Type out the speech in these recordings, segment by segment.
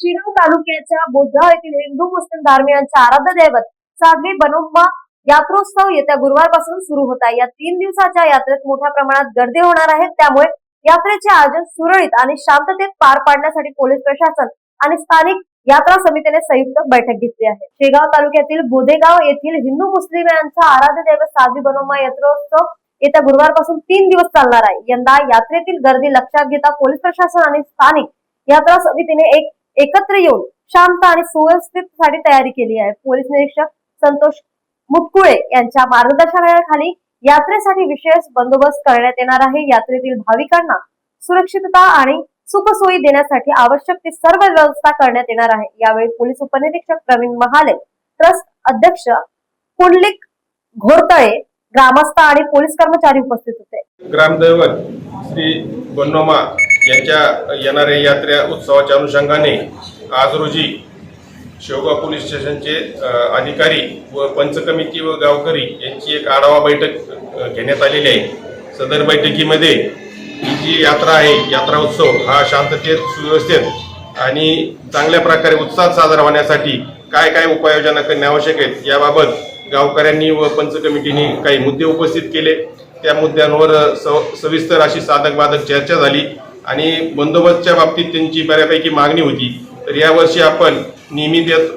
शिरूर तालुक्याच्या बोधगाव येथील हिंदू मुस्लिम धार्मियांच्या आराध्य दैवत साध्वी बनोबा यात्रोत्सव येत्या गुरुवारपासून सुरू होत आहे. या तीन दिवसाच्या यात्रेत मोठ्या प्रमाणात गर्दी होणार आहे. त्यामुळे यात्रेचे आयोजन सुरळीत आणि शांततेत पार पाडण्यासाठी पोलीस प्रशासन आणि स्थानिक यात्रा समितीने संयुक्त बैठक घेतली आहे. शेगाव तालुक्यातील बोधेगाव येथील हिंदू मुस्लिम यांचा आराध्य दैवत साध्वी बनोमा यात्रोत्सव येत्या गुरुवारपासून तीन दिवस चालणार आहे. यंदा यात्रेतील गर्दी लक्षात घेता पोलीस प्रशासन आणि स्थानिक यात्रा समितीने एक एकत्र येऊन शांत आणि सुव्यवस्थितसाठी तयारी केली आहे. पोलीस निरीक्षक संतोष मुटकुळे यांच्या मार्गदर्शनाखाली यात्रेसाठी विशेष बंदोबस्त करण्यात येणार आहे. यात्रेतील भाविकांना सुरक्षितता आणि सुखसोयी देण्यासाठी आवश्यक ती सर्व व्यवस्था करण्यात येणार आहे. यावेळी पोलीस उपनिरीक्षक प्रवीण महाले ट्रस्ट अध्यक्ष पुंडलिक घोरतळे ग्रामस्थ आणि पोलीस कर्मचारी उपस्थित होते. ग्रामदैवत श्री बनोमा यांच्या येणाऱ्या यात्रा उत्सवाच्या अनुषंगाने आज रोजी शेवगाव पोलीस स्टेशनचे अधिकारी व पंचकमिती व गावकरी यांची एक आढावा बैठक घेण्यात आलेली आहे. सदर बैठकीमध्ये ही जी यात्रा आहे यात्रा उत्सव हा शांततेत सुव्यवस्थेत आणि चांगल्या प्रकारे उत्साहात साजरा होण्यासाठी काय काय उपाययोजना करणे आवश्यक आहेत याबाबत गावकऱ्यांनी व पंचकमिटीने काही मुद्दे उपस्थित केले. त्या मुद्द्यांवर स- सविस्तर अशी साधक बाधक चर्चा झाली. आणि बंदोबस्तच्या बाबतीत त्यांची बऱ्यापैकी मागणी होती. तर यावर्षी आपण नेहमी देत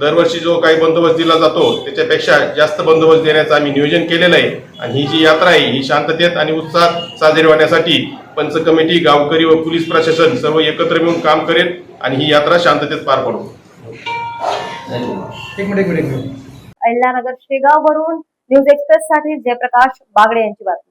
दरवर्षी जो काही बंदोबस्त दिला जातो त्याच्यापेक्षा जास्त बंदोबस्त देण्याचं आम्ही नियोजन केलेलं आहे. आणि ही जी यात्रा आहे ही शांततेत आणि उत्साहात साजरी होण्यासाठी पंच कमिटी गावकरी व पोलीस प्रशासन सर्व एकत्र मिळून काम करेल आणि ही यात्रा शांततेत पार पडू. अहिल्यानगर शेगाव वरून न्यूज एक्सप्रेस साठी जयप्रकाश बागडे यांची बातमी.